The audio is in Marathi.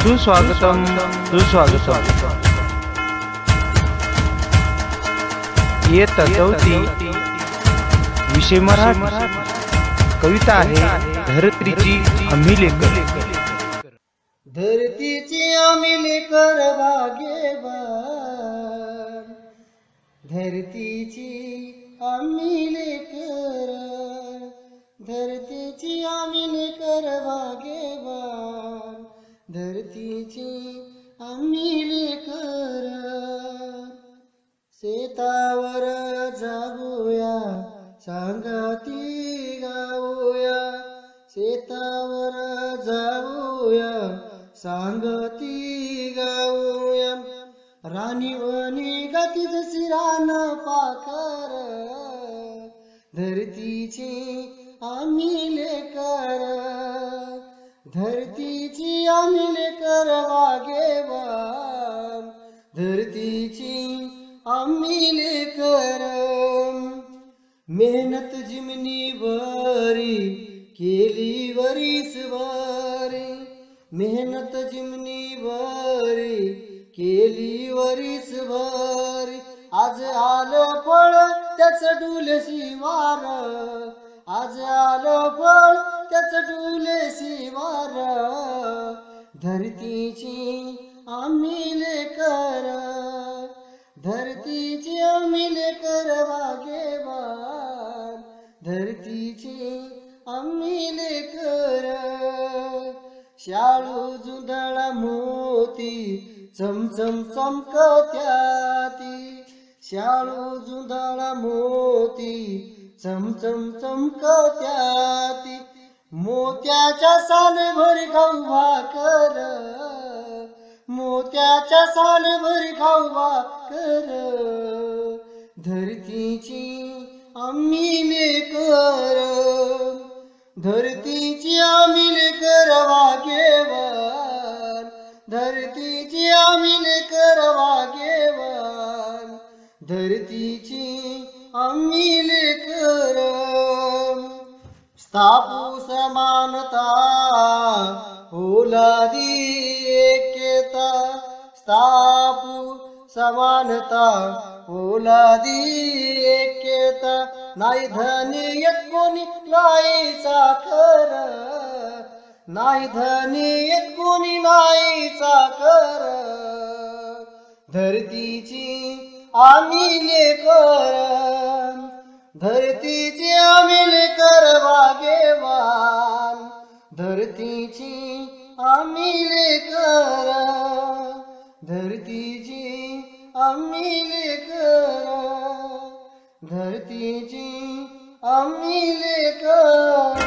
सुस्वागतम। सुस्वागतम। इयत्ता चौथी विषय मराठी। कविता आहे धरत्रीची आम्ही लेकर धरतीची आम्ही कर भाग्यवान धरतीची आम्ही लेकर धरतीची आम्ही लेकर शेतावर जाऊया सांगाती गाऊया. शेतावर जाऊया सांगती गाऊया. राणीवणी गती जशी रान पाखर धरतीची आम्ही लेकर. धरतीची आम्ही लेकर वागेवान धरतीची आम्ही लेकर मेहनत जिमनी वरी केली वरीस वारी. मेहनत जिमनी वरी केली वरीस वारी. आज आलं फळ त्याच डुलशी वार. आज आलं फळ त्याच डुले शिवार धरतीची आम्ही लेकर धरतीची आम्ही लेकर वागेवार धरतीची आम्ही लेकर. शाळू जुंधळा मोती चमचम चमकत्याती. शाळू जुंधळा मोती चमचम चमकत्याती. मोत्याच्या साल भर खाऊ भाकर. मोत्याच्या साल भर खाऊ भाकर. धरतीची आम्ही लेकर धरतीची आम्ही लेकर वागेवान धरतीची आम्ही लेकर वागेवान धरतीची आम्ही लेकर स्थापूस समानता होलादी एकता स्थापू समानता होलादी एकता नाही धनी येत कोणी नाही चाकर नाही धनी कोणी नाही चाकर. धरतीची आम्ही लेकर धरतीची धरतीची आम्ही लेकर धरतीची आम्ही लेकर धरतीची आम्ही लेकर.